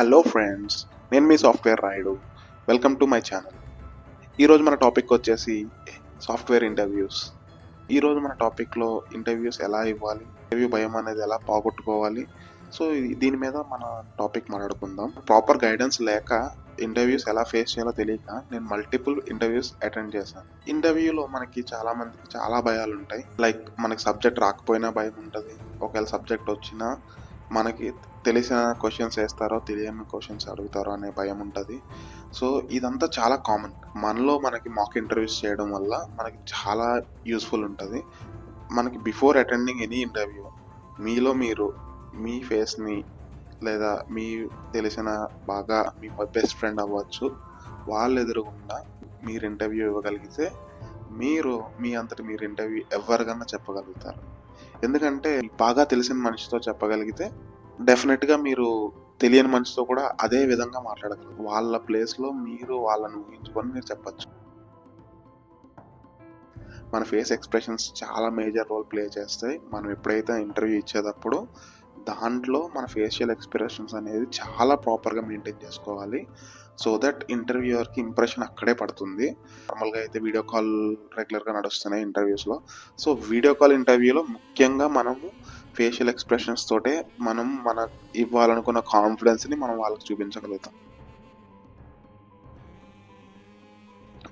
Hello friends నేను మీ software Rayudu. Welcome to my channel ఈరోజు మన టాపిక్ వచ్చేసి సాఫ్ట్వేర్ ఇంటర్వ్యూస్ ఈరోజు మన టాపిక్లో ఇంటర్వ్యూస్ ఎలా ఇవ్వాలి? ఇంటర్వ్యూ భయం అనేది ఎలా పోగొట్టుకోవాలి? సో దీని మీద మన టాపిక్ మాట్లాడుకుందాం. ప్రాపర్ గైడెన్స్ లేక ఇంటర్వ్యూస్ ఎలా ఫేస్ చేయాలో తెలియక నేను మల్టిపుల్ ఇంటర్వ్యూస్ అటెండ్ చేశాను. ఇంటర్వ్యూలో మనకి చాలా మందికి చాలా భయాలు ఉంటాయి లైక్ మనకి సబ్జెక్ట్ రాకపోయినా భయం ఉంటుంది. ఒకవేళ సబ్జెక్ట్ వచ్చినా మనకి తెలిసిన క్వశ్చన్స్ వేస్తారో తెలియని క్వశ్చన్స్ అడుగుతారో అనే భయం ఉంటుంది. సో ఇదంతా చాలా కామన్ మనలో మనకి మాక్ ఇంటర్వ్యూస్ చేయడం వల్ల మనకి చాలా యూస్ఫుల్ ఉంటుంది. మనకి బిఫోర్ అటెండింగ్ ఎనీ ఇంటర్వ్యూ మీలో మీరు మీ ఫేస్ని లేదా మీ తెలిసిన బాగా మీ బెస్ట్ ఫ్రెండ్ అవ్వచ్చు. వాళ్ళు ఎదురుగుండా మీరు ఇంటర్వ్యూ ఇవ్వగలిగితే మీరు మీ అంతటి మీరు ఇంటర్వ్యూ ఎవరికన్నా చెప్పగలుగుతారు. ఎందుకంటే బాగా తెలిసిన మనిషితో చెప్పగలిగితే డెఫినెట్గా మీరు తెలియని మనిషితో కూడా అదే విధంగా మాట్లాడగలరు. వాళ్ళ ప్లేస్లో మీరు వాళ్ళని ఊహించుకొని మీరు చెప్పచ్చు. మన ఫేస్ ఎక్స్ప్రెషన్స్ చాలా మేజర్ రోల్ ప్లే చేస్తాయి. మనం ఎప్పుడైతే ఇంటర్వ్యూ ఇచ్చేటప్పుడు దాంట్లో మన ఫేషియల్ ఎక్స్ప్రెషన్స్ అనేది చాలా ప్రాపర్గా మెయింటైన్ చేసుకోవాలి. సో దట్ ఇంటర్వ్యూయర్కి ఇంప్రెషన్ అక్కడే పడుతుంది. నార్మల్గా అయితే వీడియో కాల్ రెగ్యులర్గా నడుస్తున్నాయి ఇంటర్వ్యూస్లో. సో వీడియో కాల్ ఇంటర్వ్యూలో ముఖ్యంగా మనము ఫేషియల్ ఎక్స్ప్రెషన్స్ తోటే మనం మన ఇవ్వాలనుకున్న కాన్ఫిడెన్స్ని మనం వాళ్ళకి చూపించగలుగుతాం.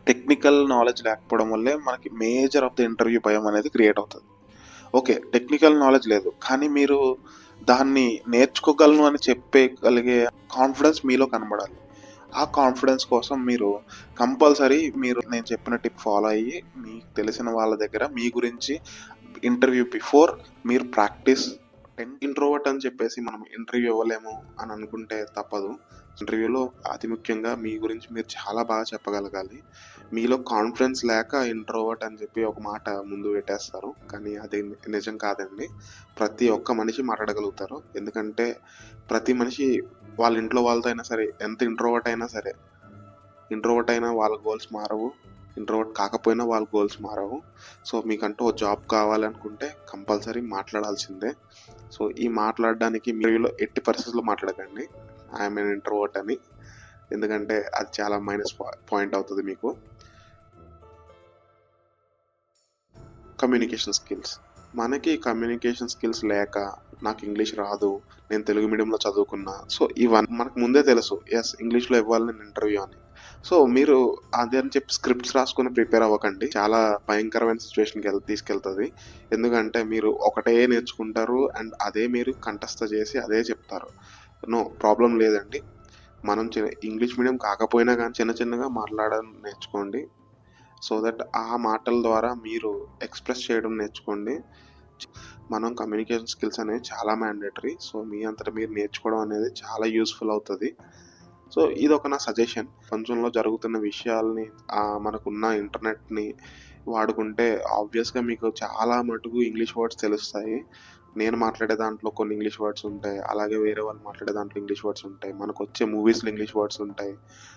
టెక్నికల్ నాలెడ్జ్ లేకపోవడం వల్లే మనకి మేజర్ ఆఫ్ ద ఇంటర్వ్యూ భయం అనేది క్రియేట్ అవుతుంది. ఓకే టెక్నికల్ నాలెడ్జ్ లేదు. కానీ మీరు దాన్ని నేర్చుకోగలను అని చెప్పగలిగే కాన్ఫిడెన్స్ మీలో కనబడాలి. ఆ కాన్ఫిడెన్స్ కోసం మీరు కంపల్సరీ మీరు నేను చెప్పిన టిప్ ఫాలో అయ్యి మీకు తెలిసిన వాళ్ళ దగ్గర మీ గురించి ఇంటర్వ్యూ బిఫోర్ మీరు ప్రాక్టీస్ ఇంట్రోవర్ట్ అని చెప్పేసి మనం ఇంటర్వ్యూ ఇవ్వలేము అని అనుకుంటే తప్పదు. ఇంటర్వ్యూలో అతి ముఖ్యంగా మీ గురించి మీరు చాలా బాగా చెప్పగలగాలి. మీలో కాన్ఫిడెన్స్ లేక ఇంట్రోవర్ట్ అని చెప్పి ఒక మాట ముందు పెట్టేస్తారు. కానీ అది నిజం కాదండి. ప్రతి ఒక్క మనిషి మాట్లాడగలుగుతారు. ఎందుకంటే ప్రతి మనిషి వాళ్ళ ఇంట్లో వాళ్ళతో అయినా సరే ఎంత ఇంట్రోవర్ట్ అయినా సరే ఇంట్రోవర్ట్ అయినా వాళ్ళ గోల్స్ మారవు. ఇంట్రోవర్ట్ కాకపోయినా వాళ్ళ గోల్స్ మారవు. సో మీకంటూ ఒక జాబ్ కావాలనుకుంటే కంపల్సరీ మాట్లాడాల్సిందే. సో ఈ మాట్లాడడానికి మీలో ఎట్టి పరిస్థితుల్లో మాట్లాడకండి. ఐఎమ్ ఎన్ ఇంట్రోవర్ట్ అని. ఎందుకంటే అది చాలా మైనస్ పాయింట్ అవుతుంది మీకు. కమ్యూనికేషన్ స్కిల్స్ మనకి కమ్యూనికేషన్ స్కిల్స్ లేక నాకు ఇంగ్లీష్ రాదు నేను తెలుగు మీడియంలో చదువుకున్నా. సో ఇవన్నీ మనకు ముందే తెలుసు ఎస్ ఇంగ్లీష్లో ఇవ్వాలి నేను ఇంటర్వ్యూ అని. సో మీరు అదే అని చెప్పి స్క్రిప్ట్స్ రాసుకుని ప్రిపేర్ అవ్వకండి. చాలా భయంకరమైన సిచ్యువేషన్కి వెళ్ తీసుకెళ్తుంది. ఎందుకంటే మీరు ఒకటే నేర్చుకుంటారు అండ్ అదే మీరు కంఠస్థ చేసి అదే చెప్తారు. నో ప్రాబ్లం లేదండి. మనం చిన్న ఇంగ్లీష్ మీడియం కాకపోయినా కానీ చిన్న చిన్నగా మాట్లాడడం నేర్చుకోండి. సో దట్ ఆ మాటల ద్వారా మీరు ఎక్స్ప్రెస్ చేయడం నేర్చుకోండి. మనం కమ్యూనికేషన్ స్కిల్స్ అనేవి చాలా మ్యాండేటరీ సో మీ అంతటా మీరు నేర్చుకోవడం అనేది చాలా యూస్ఫుల్ అవుతుంది. సో ఇది ఒక నా సజెషన్ ప్రపంచంలో జరుగుతున్న విషయాల్ని మనకున్న ఇంటర్నెట్ని వాడుకుంటే ఆబ్వియస్గా మీకు చాలా మటుకు ఇంగ్లీష్ వర్డ్స్ తెలుస్తాయి. నేను మాట్లాడే దాంట్లో కొన్ని ఇంగ్లీష్ వర్డ్స్ ఉంటాయి. అలాగే వేరే వాళ్ళు మాట్లాడే దాంట్లో ఇంగ్లీష్ వర్డ్స్ ఉంటాయి. మనకు వచ్చే మూవీస్లో ఇంగ్లీష్ వర్డ్స్ ఉంటాయి.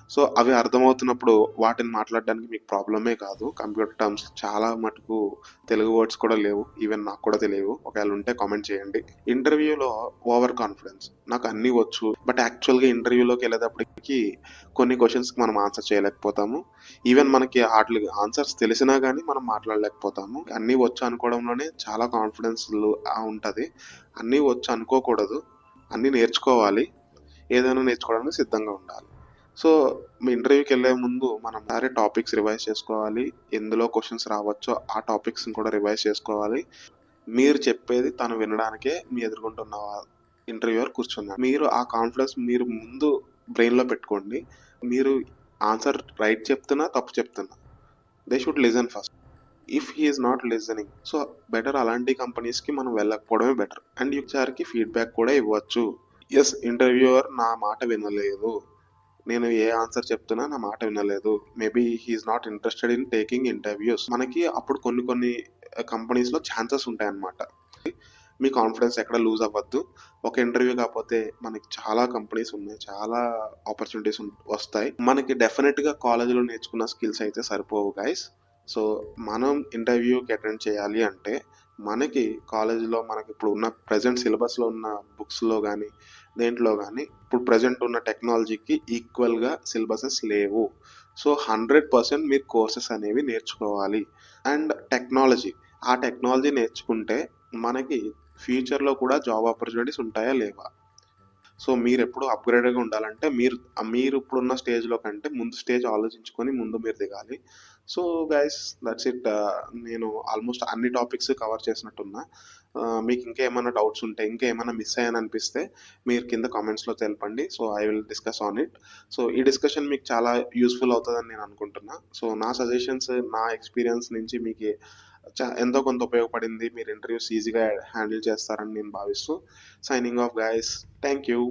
సో అవి అర్థమవుతున్నప్పుడు వాటిని మాట్లాడడానికి మీకు ప్రాబ్లమే కాదు. కంప్యూటర్ టర్మ్స్ చాలా మటుకు తెలుగు వర్డ్స్ కూడా లేవు. ఈవెన్ నాకు కూడా తెలియవు. ఒకవేళ ఉంటే కామెంట్ చేయండి. ఇంటర్వ్యూలో ఓవర్ కాన్ఫిడెన్స్ నాకు అన్నీ వచ్చు. బట్ యాక్చువల్గా ఇంటర్వ్యూలోకి వెళ్ళేటప్పటికి కొన్ని క్వశ్చన్స్కి మనం ఆన్సర్ చేయలేకపోతాము. ఈవెన్ మనకి వాటికి ఆన్సర్స్ తెలిసినా కానీ మనం మాట్లాడలేకపోతాము. అన్నీ వచ్చు అనుకోవడంలోనే చాలా కాన్ఫిడెన్స్ ఉంటుంది. అన్నీ వచ్చు అనుకోకూడదు. అన్నీ నేర్చుకోవాలి. ఏదైనా నేర్చుకోవడానికి సిద్ధంగా ఉండాలి. సో మీ ఇంటర్వ్యూకి వెళ్ళే ముందు మనం సరే టాపిక్స్ రివైజ్ చేసుకోవాలి. ఎందులో క్వశ్చన్స్ రావచ్చో ఆ టాపిక్స్ని కూడా రివైజ్ చేసుకోవాలి. మీరు చెప్పేది తను వినడానికే మీ ఎదుర్కొంటున్న ఇంటర్వ్యూర్ కూర్చున్నారు మీరు ఆ కాన్ఫిడెన్స్ మీరు ముందు బ్రెయిన్లో పెట్టుకోండి. మీరు ఆన్సర్ రైట్ చెప్తున్నా తప్పు చెప్తున్నా. They should listen first if he's not listening so better అలాంటి కంపెనీస్కి మనం వెళ్ళకపోవడమే బెటర్ అండ్ యూచార్కి ఫీడ్బ్యాక్ కూడా ఇవ్వచ్చు. ఎస్ ఇంటర్వ్యూవర్ నా మాట వినలేదు. నేను ఏ ఆన్సర్ చెప్తున్నా నా మాట వినలేదు. Maybe he's not interested in taking interviews మనకి అప్పుడు కొన్ని కొన్ని uh, కంపెనీస్లో ఛాన్సెస్ ఉంటాయన్నమాట. మీ కాన్ఫిడెన్స్ ఎక్కడ లూజ్ అవ్వద్దు. ఒక ఇంటర్వ్యూ కాకపోతే మనకి చాలా కంపెనీస్ ఉన్నాయి చాలా ఆపర్చునిటీస్ వస్తాయి. మనకి డెఫినెట్గా కాలేజీలో నేర్చుకున్న స్కిల్స్ అయితే సరిపోవు గైస్ సో మనం ఇంటర్వ్యూకి అటెండ్ చేయాలి అంటే మనకి కాలేజీలో మనకి ఇప్పుడు ఉన్న ప్రజెంట్ సిలబస్లో ఉన్న బుక్స్లో కానీ దేంట్లో కానీ ఇప్పుడు ప్రజెంట్ ఉన్న టెక్నాలజీకి ఈక్వల్గా సిలబసెస్ లేవు. సో హండ్రెడ్ పర్సెంట్ మీరు కోర్సెస్ అనేవి నేర్చుకోవాలి. అండ్ టెక్నాలజీ ఆ టెక్నాలజీ నేర్చుకుంటే మనకి ఫ్యూచర్లో కూడా జాబ్ ఆపర్చునిటీస్ ఉంటాయా లేవా? సో మీరు ఎప్పుడు అప్గ్రేడ్గా ఉండాలంటే మీరు మీరు ఇప్పుడున్న స్టేజ్లో కంటే ముందు స్టేజ్ ఆలోచించుకొని ముందు మీరు దిగాలి. సో గైస్ దట్స్ ఇట్ నేను ఆల్మోస్ట్ అన్ని టాపిక్స్ కవర్ చేసినట్టున్నా. Uh, మీకు ఇంకా ఏమైనా డౌట్స్ ఉంటే ఇంకా ఏమైనా మిస్ అయ్యాను అనిపిస్తే మీరు కింద కామెంట్స్లో తెలపండి. So I will discuss on it so ఈ డిస్కషన్ మీకు చాలా యూస్ఫుల్ అవుతుందని నేను అనుకుంటున్నా. సో నా సజెషన్స్ నా ఎక్స్పీరియన్స్ నుంచి మీకు ఎంతో కొంత ఉపయోగపడింది. మీరు ఇంటర్వ్యూస్ ఈజీగా హ్యాండిల్ చేస్తారని నేను భావిస్తూ. Signing off guys thank you